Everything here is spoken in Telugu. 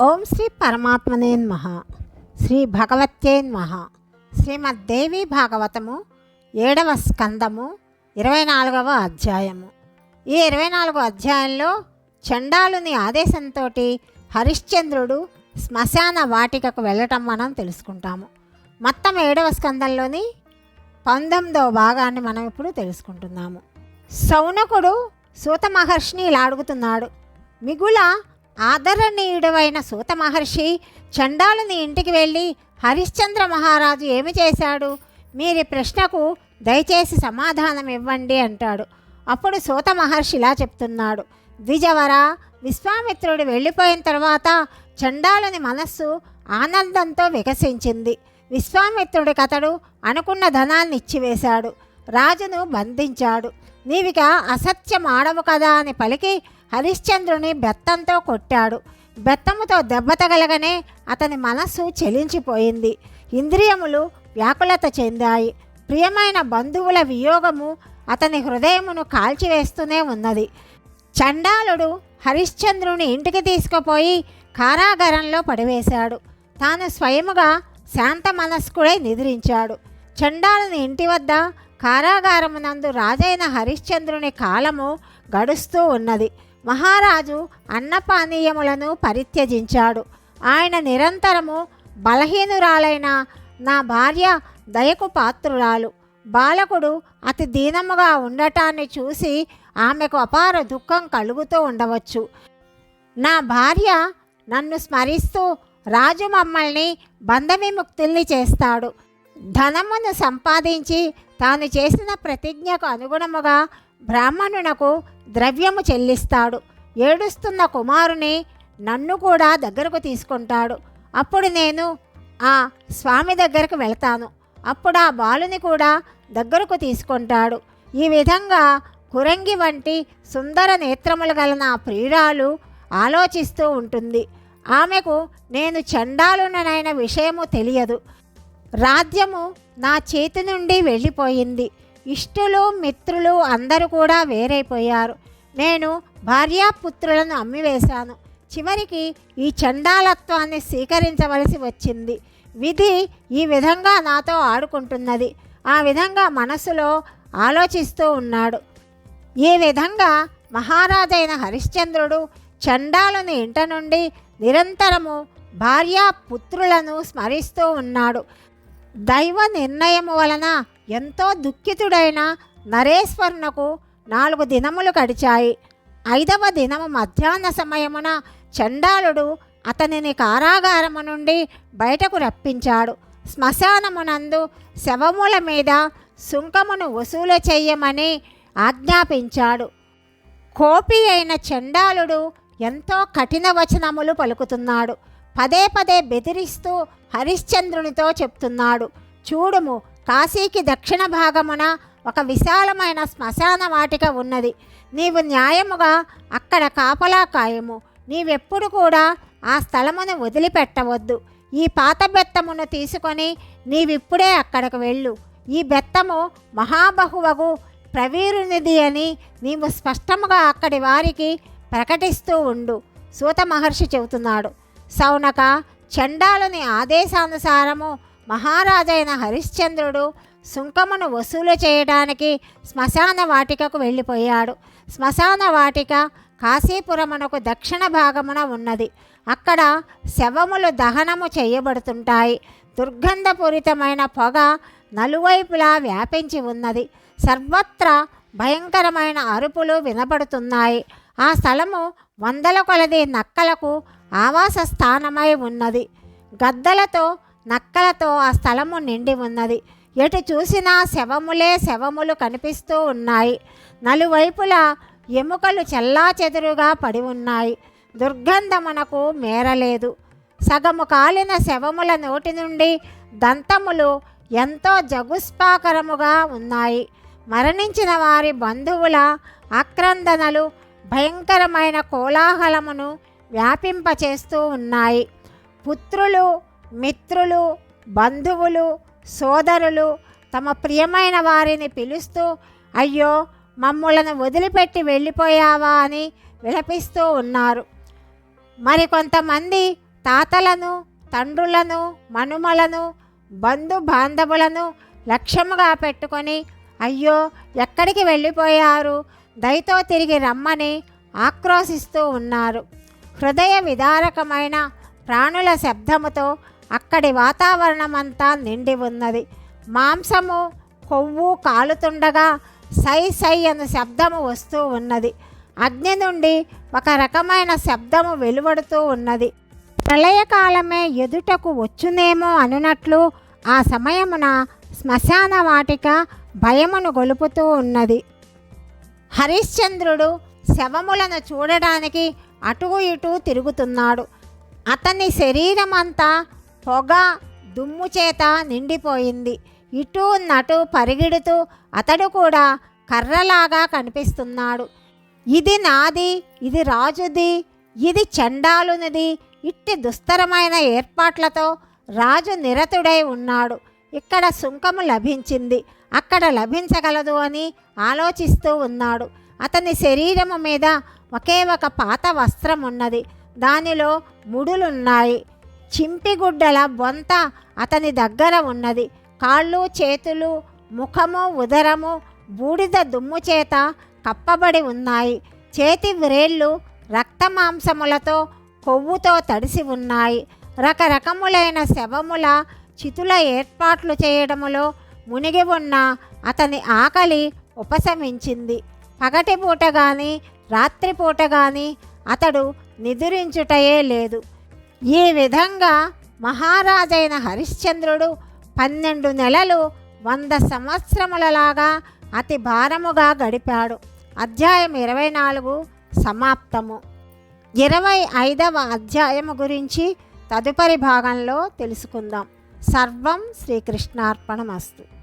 ఓం శ్రీ పరమాత్మనే నమః. శ్రీ భగవత్యే నమః. శ్రీమద్దేవి భాగవతము ఏడవ స్కందము ఇరవై నాలుగవ అధ్యాయము. ఈ ఇరవై నాలుగవ అధ్యాయంలో చండాలుని ఆదేశంతో హరిశ్చంద్రుడు శ్మశాన వాటికకు వెళ్ళటం మనం తెలుసుకుంటాము. మొత్తం ఏడవ స్కందంలోని పంతొమ్మిదవ భాగాన్ని మనం ఇప్పుడు తెలుసుకుంటున్నాము. సౌనకుడు సూత మహర్షిని ఇలా అడుగుతున్నాడు. మిగుల ఆదరణీయుడవైన సూత మహర్షి చండాలుని ఇంటికి వెళ్ళి హరిశ్చంద్ర మహారాజు ఏమి చేశాడు? మీరి ప్రశ్నకు దయచేసి సమాధానం ఇవ్వండి అంటాడు. అప్పుడు సూత మహర్షి ఇలా చెప్తున్నాడు. ద్విజవర విశ్వామిత్రుడు వెళ్ళిపోయిన తర్వాత చండాలుని మనస్సు ఆనందంతో వికసించింది. విశ్వామిత్రుడి కథడు అనుకున్న ధనాన్ని ఇచ్చివేశాడు. రాజును బంధించాడు. నీవిక అసత్యం ఆడవు కదా అని పలికి హరిశ్చంద్రుని బెత్తంతో కొట్టాడు. బెత్తముతో దెబ్బ తగలగానే అతని మనస్సు చెలించిపోయింది. ఇంద్రియములు వ్యాకులత చెందాయి. ప్రియమైన బంధువుల వియోగము అతని హృదయమును కాల్చివేస్తూనే ఉన్నది. చండాలుడు హరిశ్చంద్రుని ఇంటికి తీసుకుపోయి కారాగారంలో పడివేశాడు. తాను స్వయముగా శాంత మనస్కుడై నిద్రించాడు. చండాలుని ఇంటి వద్ద కారాగారమునందు రాజైన హరిశ్చంద్రుని కాలము గడుస్తూ ఉన్నది. మహారాజు అన్నపానీయములను పరిత్యజించాడు. ఆయన నిరంతరము బలహీనురాలైన నా భార్య దయకు పాత్రురాలు. బాలకుడు అతి దీనముగా ఉండటాన్ని చూసి ఆమెకు అపార దుఃఖం కలుగుతూ ఉండవచ్చు. నా భార్య నన్ను స్మరిస్తూ రాజు మమ్మల్ని బంధవిముక్తుల్ని చేస్తాడు. ధనమును సంపాదించి తాను చేసిన ప్రతిజ్ఞకు అనుగుణముగా బ్రాహ్మణునకు ద్రవ్యము చెల్లిస్తాడు. ఏడుస్తున్న కుమారుని నన్ను కూడా దగ్గరకు తీసుకుంటాడు. అప్పుడు నేను ఆ స్వామి దగ్గరకు వెళ్తాను. అప్పుడు ఆ బాలుని కూడా దగ్గరకు తీసుకుంటాడు. ఈ విధంగా కురంగి వంటి సుందర నేత్రములు గల నా ప్రియురాలు ఆలోచిస్తూ ఉంటుంది. ఆమెకు నేను చండాలుననైన విషయము తెలియదు. రాజ్యము నా చేతి నుండి వెళ్ళిపోయింది. ఇష్టులు మిత్రులు అందరూ కూడా వేరైపోయారు. నేను భార్యాపుత్రులను అమ్మివేశాను. చివరికి ఈ చండాలత్వాన్ని స్వీకరించవలసి వచ్చింది. విధి ఈ విధంగా నాతో ఆడుకుంటున్నది. ఆ విధంగా మనసులో ఆలోచిస్తూ ఉన్నాడు. ఈ విధంగా మహారాజైన హరిశ్చంద్రుడు చండాలుని ఇంట నుండి నిరంతరము భార్యా పుత్రులను స్మరిస్తూ ఉన్నాడు. దైవ నిర్ణయము వలన ఎంతో దుఃఖితుడైన నరేశ్వరునకు నాలుగు దినములు గడిచాయి. ఐదవ దినము మధ్యాహ్న సమయమున చండాలుడు అతనిని కారాగారము నుండి బయటకు రప్పించాడు. శ్మశానమునందు శవముల మీద సుంకమును వసూలు చెయ్యమని ఆజ్ఞాపించాడు. కోపి అయిన చండాలుడు ఎంతో కఠిన వచనములు పలుకుతున్నాడు. పదే పదే బెదిరిస్తూ హరిశ్చంద్రునితో చెప్తున్నాడు. చూడుము కాశీకి దక్షిణ భాగమున ఒక విశాలమైన శ్మశాన వాటిక ఉన్నది. నీవు న్యాయముగా అక్కడ కాపలా కాయము. నీవెప్పుడు కూడా ఆ స్థలమును వదిలిపెట్టవద్దు. ఈ పాత బెత్తమును తీసుకొని నీవిప్పుడే అక్కడికి వెళ్ళు. ఈ బెత్తము మహాబహువగు ప్రవీరునిది అని నీవు స్పష్టముగా అక్కడి వారికి ప్రకటిస్తూ ఉండు. సూత మహర్షి చెబుతున్నాడు. సౌనక చండాలుని ఆదేశానుసారము మహారాజైన హరిశ్చంద్రుడు సుంకమును వసూలు చేయడానికి శ్మశాన వాటికకు వెళ్ళిపోయాడు. శ్మశాన వాటిక కాశీపురమునకు దక్షిణ భాగమున ఉన్నది. అక్కడ శవములు దహనము చేయబడుతుంటాయి. దుర్గంధపూరితమైన పొగ నలువైపులా వ్యాపించి ఉన్నది. సర్వత్రా భయంకరమైన అరుపులు వినబడుతున్నాయి. ఆ స్థలము వందల కొలది నక్కలకు ఆవాస స్థానమై ఉన్నది. గద్దలతో నక్కలతో ఆ స్థలము నిండి ఉన్నది. ఎటు చూసినా శవములే శవములు కనిపిస్తూ ఉన్నాయి. నలువైపులా ఎముకలు చెల్లాచెదురుగా పడి ఉన్నాయి. దుర్గంధమునకు మేరలేదు సగము కాలిన శవముల నోటి నుండి దంతములు ఎంతో జగుస్పాకరముగా ఉన్నాయి. మరణించిన వారి బంధువుల ఆక్రందనలు భయంకరమైన కోలాహలమును వ్యాపింపచేస్తూ ఉన్నాయి. పుత్రులు మిత్రులు బంధువులు సోదరులు తమ ప్రియమైన వారిని పిలుస్తూ అయ్యో మమ్ములను వదిలిపెట్టి వెళ్ళిపోయావా? అని విలపిస్తూ ఉన్నారు. మరికొంతమంది తాతలను తండ్రులను మనుమలను బంధు బాంధవులను లక్ష్యముగా పెట్టుకొని అయ్యో ఎక్కడికి వెళ్ళిపోయారు? దయతో తిరిగి రమ్మని ఆక్రోశిస్తూ ఉన్నారు. హృదయ విదారకమైన ప్రాణుల శబ్దముతో అక్కడి వాతావరణమంతా నిండి ఉన్నది. మాంసము కొవ్వు కాలుతుండగా సై సై అను శబ్దము వస్తూ ఉన్నది. అగ్ని నుండి ఒక రకమైన శబ్దము వెలువడుతూ ఉన్నది. ప్రళయకాలమే ఎదుటకు వచ్చునేమో అనునట్లు ఆ సమయమున శ్మశాన వాటిక భయమును గొలుపుతూ ఉన్నది. హరిశ్చంద్రుడు శవములను చూడడానికి అటు ఇటు తిరుగుతున్నాడు. అతని శరీరమంతా పొగ దుమ్ము చేత నిండిపోయింది. ఇటు నటు పరిగెడుతూ అతడు కూడా కర్రలాగా కనిపిస్తున్నాడు. ఇది నాది ఇది రాజుది ఇది చండాలునిది ఇట్టి దుస్తరమైన ఏర్పాట్లతో రాజు నిరతుడై ఉన్నాడు. ఇక్కడ సుంకము లభించింది. అక్కడ లభించగలదు అని ఆలోచిస్తూ ఉన్నాడు. అతని శరీరము మీద ఒకే ఒక పాత వస్త్రం ఉన్నది దానిలో ముడులున్నాయి. చింపిగుడ్డల బొంత అతని దగ్గర ఉన్నది. కాళ్ళు చేతులు ముఖము ఉదరము బూడిద దుమ్ము చేత కప్పబడి ఉన్నాయి. చేతి వ్రేళ్ళు రక్తమాంసములతో కొవ్వుతో తడిసి ఉన్నాయి. రకరకములైన శవముల చితుల ఏర్పాట్లు చేయడములో మునిగి ఉన్న అతని ఆకలి ఉపశమించింది. పగటిపూట కానీ రాత్రిపూట కానీ అతడు నిదురించుటయే లేదు. ఈ విధంగా మహారాజైన హరిశ్చంద్రుడు పన్నెండు నెలలు వంద సంవత్సరములలాగా అతి భారముగా గడిపాడు. అధ్యాయం ఇరవై నాలుగు సమాప్తము. ఇరవై ఐదవ అధ్యాయము గురించి తదుపరి భాగంలో తెలుసుకుందాం. సర్వం శ్రీకృష్ణార్పణమస్తు.